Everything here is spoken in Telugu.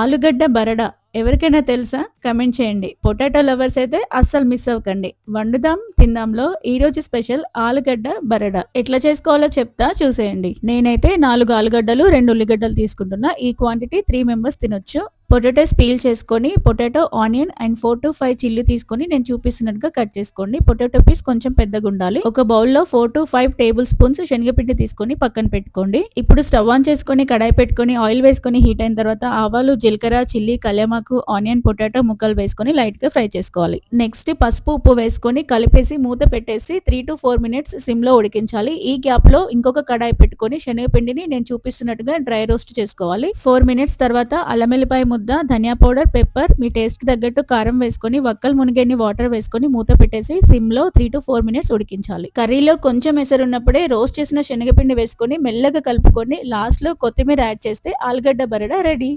ఆలుగడ్డ బరడా ఎవరికైనా తెలుసా? కమెంట్ చేయండి. పొటాటో లవర్స్ అయితే అస్సలు మిస్ అవ్వకండి. వండుదాం తిందాంలో ఈ రోజు స్పెషల్ ఆలుగడ్డ బరడా. ఎట్లా చేసుకోవాలో చెప్తా చూసేయండి. నేనైతే నాలుగు ఆలుగడ్డలు రెండు ఉల్లిగడ్డలు తీసుకుంటున్నా. ఈ క్వాంటిటీ త్రీ మెంబర్స్ తినొచ్చు. పొటాటోస్ పీల్ చేసుకొని potato onion and four to five chilli తీసుకొని నేను చూపిస్తున్నట్టుగా కట్ చేసుకోండి. పొటాటో పీస్ కొంచెం పెద్దగా ఉండాలి. ఒక బౌల్లో four to five table spoons శనగపిండి తీసుకొని పక్కన పెట్టుకోండి. ఇప్పుడు స్టవ్ ఆన్ చేసుకొని కడాయి పెట్టుకొని ఆయిల్ వేసుకొని హీట్ అయిన తర్వాత ఆవాలు జీలకర్ర చిల్లీ కళ్యామాకు ఆనియన్ పొటాటో ముక్కలు వేసుకొని లైట్గా ఫ్రై చేసుకోవాలి. నెక్స్ట్ పసుపు ఉప్పు వేసుకొని కలిపేసి మూత పెట్టేసి త్రీ టు ఫోర్ మినిట్స్ సిమ్లో ఉడికించాలి. ఈ గ్యాప్లో ఇంకొక కడాయి పెట్టుకొని శనగపిండిని నేను చూపిస్తున్నట్టుగా డ్రై రోస్ట్ చేసుకోవాలి. ఫోర్ మినిట్స్ తర్వాత అల్లం వెల్లిపాయ ముద్ద ధనియా పౌడర్ పెప్పర్ మీ టేస్ట్ తగ్గట్టు కారం వేసుకొని వక్కలు మునిగేని వాటర్ వేసుకొని మూత పెట్టేసి సిమ్లో త్రీ టు ఫోర్ మినిట్స్ ఉడికించాలి. కర్రీలో కొంచెం ఎసరున్నప్పుడే రోస్ట్ చేసిన శనగపిండి వేసుకొని మెల్లగా కలుపుకొని లాస్ట్లో కొత్తిమీర యాడ్ చేస్తే ఆలుగడ్డ బరడా రెడీ